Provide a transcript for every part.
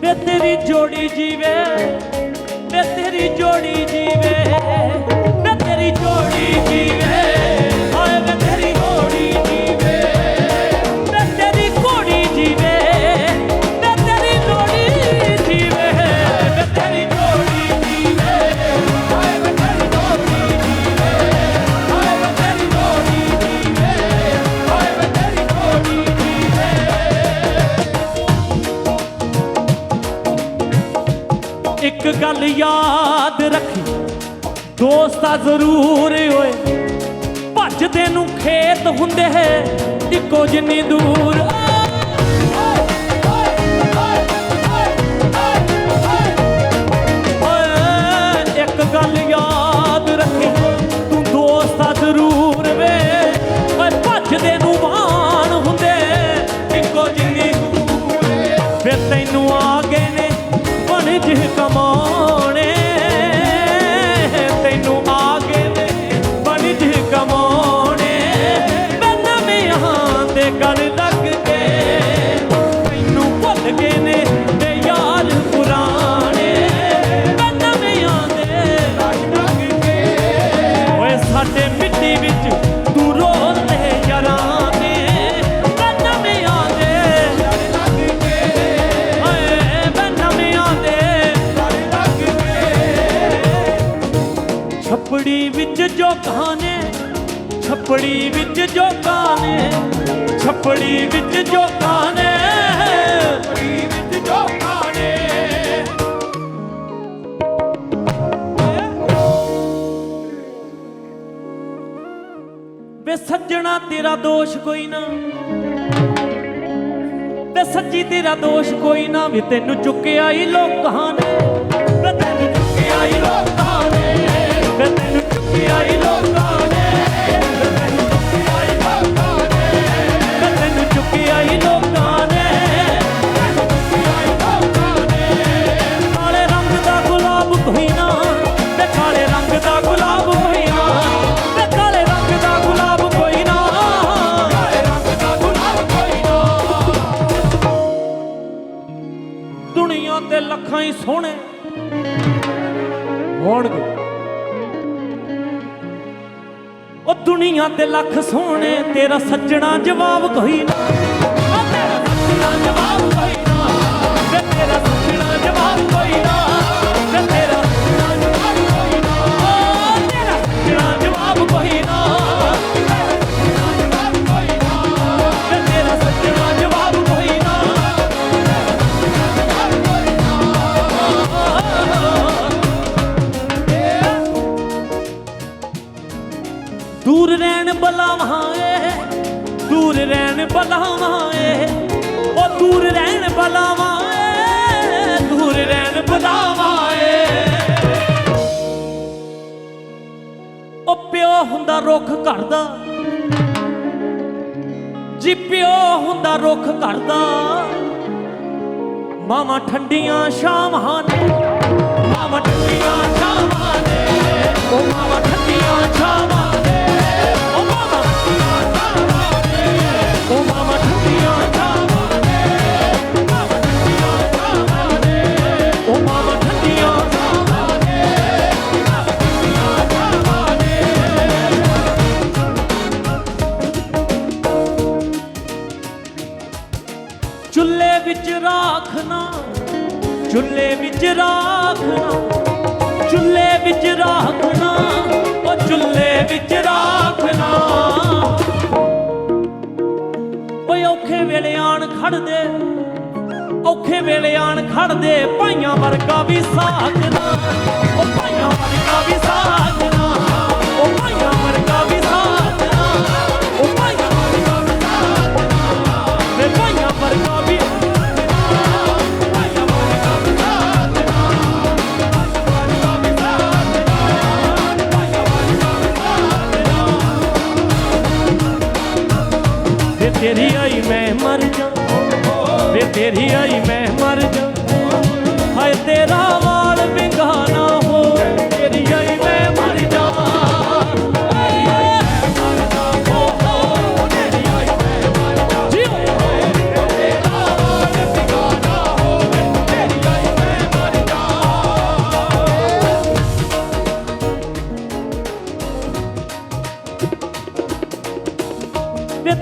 ਵੇ ਤੇਰੀ ਜੋੜੀ ਜੀਵੇ ਵੇ ਤੇਰੀ ਜੋੜੀ ਜੀਵੇ ਵੇ ਤੇਰੀ ਜੋੜੀ ਜੀਵੇ। ਇੱਕ ਗੱਲ ਯਾਦ ਰੱਖੀ। ਦੋਸਤਾ ਜ਼ਰੂਰ ਓਏ। ਭੱਜਦੇ ਨੂੰ ਖੇਤ ਹੁੰਦੇ ਹੈ, ਇੱਕੋ ਜਿੰਨੀ ਦੂਰ। ਛੱਪੜੀ ਵਿੱਚ ਜੋ ਨੇ, ਛੱਪੜੀ ਵਿੱਚ ਜੋ ਕਹਾਣੇ ਛੱਪੜੀ ਵਿੱਚ ਜੋ ਕਹਾਣੇ ਛੱਪੜੀ ਵਿੱਚ ਜੋ ਕਹਾਣੇ ਵੇ ਸੱਜਣਾ ਤੇਰਾ ਦੋਸ਼ ਕੋਈ ਨਾ ਤੇ ਸੱਚੀ ਤੇਰਾ ਦੋਸ਼ ਕੋਈ ਨਾ, ਵੀ ਤੈਨੂੰ ਚੁੱਕਿਆ ਹੀ ਲੋਕਾਂ ਨੇ ਤੈਨੂੰ ਚੁੱਕਿਆ ਹੀ ਲੋਕਾਂ ਦੁਨੀਆ ਤੇ ਲੱਖਾਂ ਹੀ ਸੋਹਣੇ ਹੋਣਗੇ। ਦੁਨੀਆ ਤੇ ਲੱਖ ਸੋਹਣੇ ਤੇਰਾ ਸੱਜਣਾ ਜਵਾਬ ਕੋਈ ਨਾ। ਤੇਰਾ ਸੱਜਣਾ ਜਵਾਬ ਰਹਿਣ ਬਲਾਵਾਂ ਏ। ਉਹ ਦੂਰ ਰਹਿਣ ਬਲਾਵਾਂ ਏ, ਦੂਰ ਰਹਿਣ ਬਲਾਵਾਂ ਏ। ਉਹ ਪਿਓ ਹੁੰਦਾ ਰੁੱਖ ਘਰ ਦਾ ਜੀ ਪਿਓ ਹੁੰਦਾ ਰੁੱਖ ਘਰ ਦਾ ਮਾਵਾਂ ਠੰਡੀਆਂ ਸ਼ਾਮਾਂ ਨੇ, ਮਾਵਾਂ ਠੰਡੀਆਂ ਛਾਵਾਂ ਨੇ। ਚੁੱਲ੍ਹੇ ਵਿੱਚ ਰਾਖਣਾ, ਚੁੱਲ੍ਹੇ ਵਿੱਚ ਰਾਖਣਾ, ਚੁੱਲ੍ਹੇ ਵਿੱਚ ਰਾਖਣਾ, ਉਹ ਚੁੱਲ੍ਹੇ ਵਿੱਚ ਰਾਖਣਾ। ਓਏ ਔਖੇ ਵੇਲੇ ਆਣ ਖੜਦੇ, ਔਖੇ ਵੇਲੇ ਆਣ ਖੜਦੇ, ਭਾਈਆਂ ਵਰਗਾ ਵੀ ਸਾਖਣਾ, ਉਹ ਭਾਈਆਂ ਵਰਗਾ ਵੀ ਸਾਖਣਾ। ਤੇਰਾ ਵਾਲ ਪਿੰਗਾਣਾ ਹੋਵੇ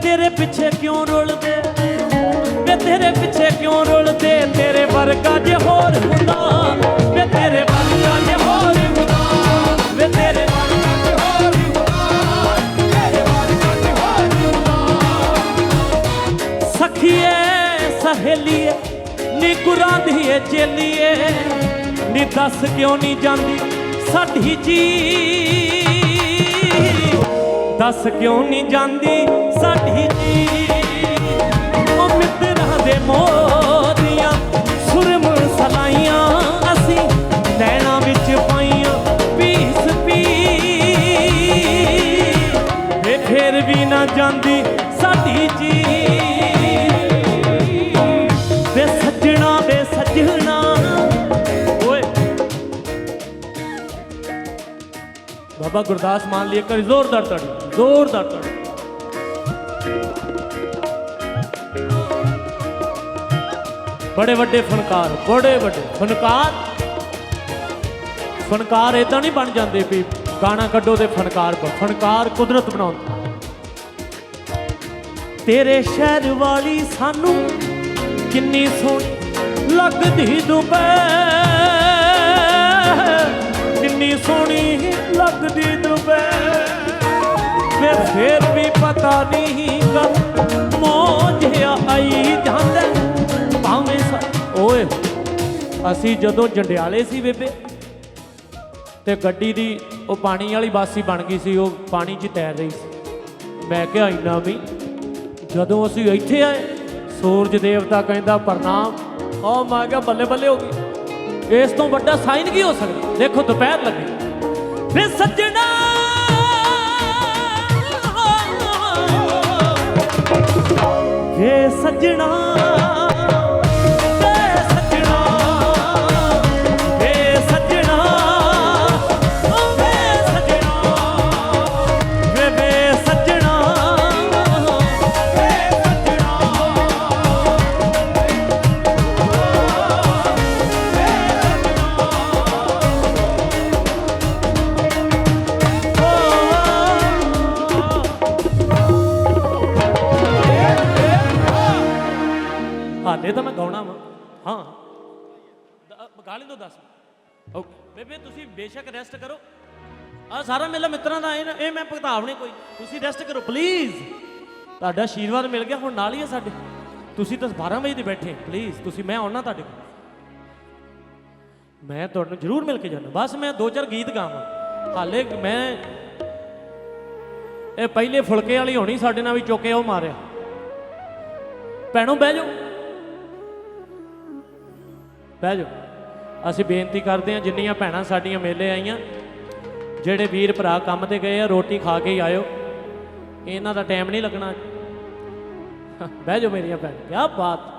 ਤੇਰੇ ਪਿੱਛੇ ਕਿਉਂ ਰੁਲਦੇ? ਵੇ ਤੇਰੇ ਪਿੱਛੇ ਕਿਉਂ ਰੁਲਦੇ? ਵਰਗਾ ਜੇ ਹੋਰ ਹੁੰਦਾ ਤੇਰੇ ਵਰਗਾ ਜੇ ਹੋਰ ਹੁੰਦਾ ਸਖੀਏ, ਸਹੇਲੀਏ, ਨੀ ਗੁਰਾਂ ਦੀ ਏ ਚੇਲੀਏ, ਨੀ ਦੱਸ ਕਿਉਂ ਨਹੀਂ ਜਾਂਦੀ ਸਾਡੀ ਜੀ ਦੱਸ ਕਿਉਂ ਨਹੀਂ ਜਾਂਦੀ ਸਾਡੀ ਜੀ ਉਹ ਮਿੱਤਰਾਂ ਦੇ ਮੋਰੀਆਂ ਸਲਾਈਆਂ ਅਸੀਂ ਨੈਣਾ ਵਿੱਚ ਪਾਈਆਂ, ਪੀਸ ਪੀ ਵੇ ਫੇਰ ਵੀ ਨਾ ਜਾਂਦੀ ਸਾਡੀ ਜੀ ਵੇ ਸੱਜਣਾ ਵੇ ਸੱਜਣਾ। ਓਏ। ਬਾਬਾ ਗੁਰਦਾਸ ਮਾਨ ਲਈ ਕਰ ਜ਼ੋਰਦਾਰ ਤਾੜੀ ਜ਼ੋਰਦਾਰ ਤਾੜੀ ਬੜੇ ਵੱਡੇ ਫਨਕਾਰ, ਬੜੇ ਵੱਡੇ ਫਨਕਾਰ। ਫਨਕਾਰ ਇਦਾਂ ਨਹੀਂ ਬਣ ਜਾਂਦੇ ਵੀ ਗਾਣਾ ਕੱਢੋ ਤੇ ਫਨਕਾਰ ਬਣ ਫਨਕਾਰ ਕੁਦਰਤ ਬਣਾਉਂਦਾ। ਤੇਰੇ ਸ਼ਹਿਰ ਵਾਲੀ ਸਾਨੂੰ ਕਿੰਨੀ ਸੋਹਣੀ ਲੱਗਦੀ ਦੁਬਈ ਕਿੰਨੀ ਸੋਹਣੀ ਲੱਗਦੀ ਦੁਬਈ ਵੇ ਫੇਰ ਵੀ ਪਤਾ ਨਹੀਂ ਕਦ ਮੋਝਿਆ ਆਈ ਜਾਂਦਾ। ਅਸੀਂ ਜਦੋਂ ਜੰਡਿਆਲੇ ਸੀ ਬੇਬੇ, ਤੇ ਗੱਡੀ ਦੀ ਉਹ ਪਾਣੀ ਵਾਲੀ ਬਾਸੀ ਬਣ ਗਈ ਸੀ, ਉਹ ਪਾਣੀ 'ਚ ਤੈਰ ਰਹੀ ਸੀ। ਮੈਂ ਕਿਹਾ, ਇੰਨਾ ਵੀ। ਜਦੋਂ ਅਸੀਂ ਇੱਥੇ ਆਏ, ਸੂਰਜ ਦੇਵਤਾ ਕਹਿੰਦਾ, ਪ੍ਰਣਾਮ। ਉਹ ਮੈਂ ਕਿਹਾ, ਬੱਲੇ ਬੱਲੇ ਹੋ ਗਈ। ਇਸ ਤੋਂ ਵੱਡਾ ਸਾਈਨ ਕੀ ਹੋ ਸਕਦਾ? ਦੇਖੋ, ਦੁਪਹਿਰ ਲੱਗੀ। ਵੇ ਸੱਜਣਾ ਵੇ ਸੱਜਣਾ ਹਾਲੇ ਤਾਂ ਮੈਂ ਗਾਉਣਾ ਵਾ। ਹਾਂ। ਦ- ਗਾ ਲਈ ਦੋ ਦੱਸ ਓਕੇ ਬੇਬੇ ਤੁਸੀਂ ਬੇਸ਼ੱਕ ਰੈਸਟ ਕਰੋ। ਆ ਸਾਰਾ ਮੇਲਾ ਮਿੱਤਰਾਂ ਦਾ ਇਹ ਨਾ- ਇਹ ਮੈਂ ਭਗਤਾਵ ਨਹੀਂ ਕੋਈ। ਤੁਸੀਂ ਰੈਸਟ ਕਰੋ ਪਲੀਜ਼ ਤੁਹਾਡਾ ਆਸ਼ੀਰਵਾਦ ਮਿਲ ਗਿਆ ਹੁਣ ਨਾਲ ਹੀ ਹੈ ਸਾਡੇ। ਤੁਸੀਂ ਤਾਂ 12 ਵਜੇ ਦੇ ਬੈਠੇ। ਪਲੀਜ਼ ਤੁਸੀਂ ਮੈਂ ਆਉਣਾ ਤੁਹਾਡੇ ਕੋਲ। ਮੈਂ ਤੁਹਾਨੂੰ ਜ਼ਰੂਰ ਮਿਲ ਕੇ ਜਾਣਾ ਬਸ ਮੈਂ ਦੋ ਚਾਰ ਗੀਤ ਗਾਵਾਂ। ਹਾਲੇ ਮੈਂ ਇਹ ਪਹਿਲੇ ਫੁਲਕੇ ਵਾਲੀ ਹੋਣੀ ਸਾਡੇ ਨਾਲ ਵੀ ਚੁੱਕੇ ਉਹ ਮਾਰਿਆ। ਭੈਣੋ ਬਹਿ ਜਾਓ। ਬਹਿ ਜਾਓ। ਅਸੀਂ ਬੇਨਤੀ ਕਰਦੇ ਹਾਂ, ਜਿੰਨੀਆਂ ਭੈਣਾਂ ਸਾਡੀਆਂ ਮੇਲੇ ਆਈਆਂ, ਜਿਹੜੇ ਵੀਰ ਭਰਾ ਕੰਮ ਤੇ ਗਏ ਆ, ਰੋਟੀ ਖਾ ਕੇ ਹੀ ਆਇਓ। ਇਹਨਾਂ ਦਾ ਟਾਈਮ ਨਹੀਂ ਲੱਗਣਾ। ਬਹਿ ਜਾਓ ਮੇਰੀਆਂ ਭੈਣ ਕੀ ਬਾਤ।